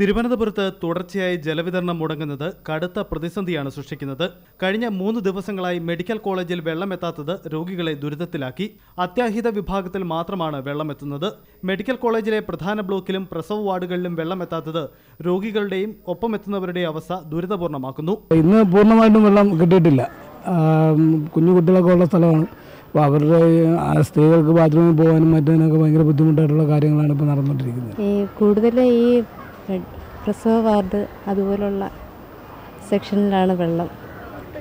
തിരുവനന്തപുരത്ത് തുടർച്ചയായി ജലവിതരണം മുടങ്ങുന്നത് കടുത്ത പ്രതിസന്ധിയാണ് സൃഷ്ടിക്കുന്നത്. കഴിഞ്ഞ മൂന്ന് ദിവസങ്ങളായി മെഡിക്കൽ കോളേജിൽ വെള്ളമെത്താത്തത് രോഗികളെ ദുരിതത്തിലാക്കി. അത്യാഹിത വിഭാഗത്തിൽ മാത്രമാണ് വെള്ളമെത്തുന്നത്. മെഡിക്കൽ കോളേജിലെ പ്രധാന ബ്ലോക്കിലും പ്രസവ വാർഡുകളിലും വെള്ളമെത്താത്തത് രോഗികളുടെയും ഒപ്പമെത്തുന്നവരുടെയും അവസ്ഥ ദുരിതപൂർണമാക്കുന്നു ഇന്ന് പൂർണമായിട്ടും വെള്ളം കിട്ടിയിട്ടില്ല. കുഞ്ഞു കുട്ടികളൊക്കെ ഉള്ള സ്ഥലമാണ്. അപ്പോൾ അവരുടെ സ്ത്രീകൾക്ക് ബാത്റൂമിൽ പോകാനും മറ്റതിനൊക്കെ ഭയങ്കര ബുദ്ധിമുട്ടായിട്ടുള്ള കാര്യങ്ങളാണ് ഇപ്പോൾ നടന്നുകൊണ്ടിരിക്കുന്നത്. ഈ കൂടുതൽ ഈ പ്രസവ വാർഡ് അതുപോലുള്ള സെക്ഷനിലാണ് വെള്ളം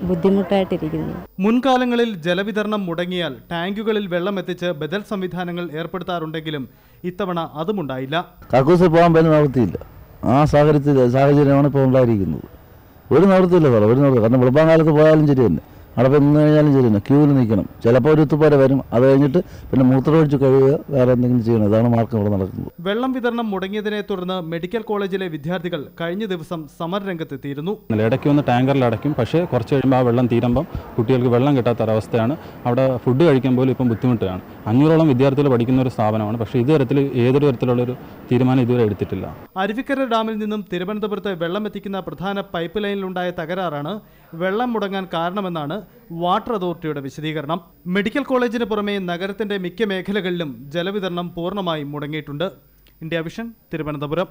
ബുദ്ധിമുട്ടായിട്ടിരിക്കുന്നത്. മുൻകാലങ്ങളിൽ ജലവിതരണം മുടങ്ങിയാൽ ടാങ്കുകളിൽ വെള്ളം എത്തിച്ച് ബദൽ സംവിധാനങ്ങൾ ഏർപ്പെടുത്താറുണ്ടെങ്കിലും ഇത്തവണ അതുമുണ്ടായില്ല. കക്കൂസിൽ പോകാൻ പറ്റുന്ന നടത്തിയില്ല ആ സാഹചര്യത്തിൽ സാഹചര്യമാണ് ഇപ്പോൾ ഉണ്ടായിരിക്കുന്നത്. ഒരു നടത്തില്ല സാറേ ഒരു നടത്തില്ല കാരണം വെളുപ്പാങ്കാലത്ത് പോയാലും ശരി തന്നെ. അവിടെ നിന്ന് കഴിഞ്ഞാലും തന്നെ ക്യൂവിൽ നിൽക്കണം. ചിലപ്പോൾ ഒരു ഒത്തുപോലെ വരും. അത് കഴിഞ്ഞിട്ട് പിന്നെ മൂത്രമൊഴിച്ച് കഴിയുക വേറെ എന്തെങ്കിലും ചെയ്യണം ഇതാണ് മാർക്ക് ഇവിടെ നടക്കുന്നത്. വെള്ളം വിതരണം മുടങ്ങിയതിനെ തുടർന്ന് മെഡിക്കൽ കോളേജിലെ വിദ്യാർത്ഥികൾ കഴിഞ്ഞ ദിവസം സമരരംഗത്തെത്തിയിരുന്നു ഇടയ്ക്ക് വന്ന് ടാങ്കറിൽ അടയ്ക്കും. പക്ഷേ കുറച്ച് കഴിയുമ്പോൾ ആ വെള്ളം തീരുമ്പം കുട്ടികൾക്ക് വെള്ളം കിട്ടാത്ത ഒരവസ്ഥയാണ് അവിടെ ഫുഡ് കഴിക്കാൻ പോലും ഇപ്പം ബുദ്ധിമുട്ടാണ്. അഞ്ഞൂറോളം വിദ്യാർത്ഥികൾ പഠിക്കുന്ന ഒരു സ്ഥാപനമാണ്. പക്ഷേ ഇതുതരത്തിൽ ഏതൊരു തരത്തിലുള്ള ഒരു തീരുമാനം ഇതുവരെ എടുത്തിട്ടില്ല. അരുവിക്കര ഡാമിൽ നിന്നും തിരുവനന്തപുരത്ത് വെള്ളം എത്തിക്കുന്ന പ്രധാന പൈപ്പ് ലൈനിലുണ്ടായ തകരാറാണ് വെള്ളം മുടങ്ങാൻ കാരണമെന്നാണ് വാട്ടർ അതോറിറ്റിയുടെ വിശദീകരണം. മെഡിക്കൽ കോളേജിന് പുറമെ നഗരത്തിന്റെ മിക്ക മേഖലകളിലും ജലവിതരണം പൂർണമായും മുടങ്ങിയിട്ടുണ്ട്. India vision Thiruvananthapuram.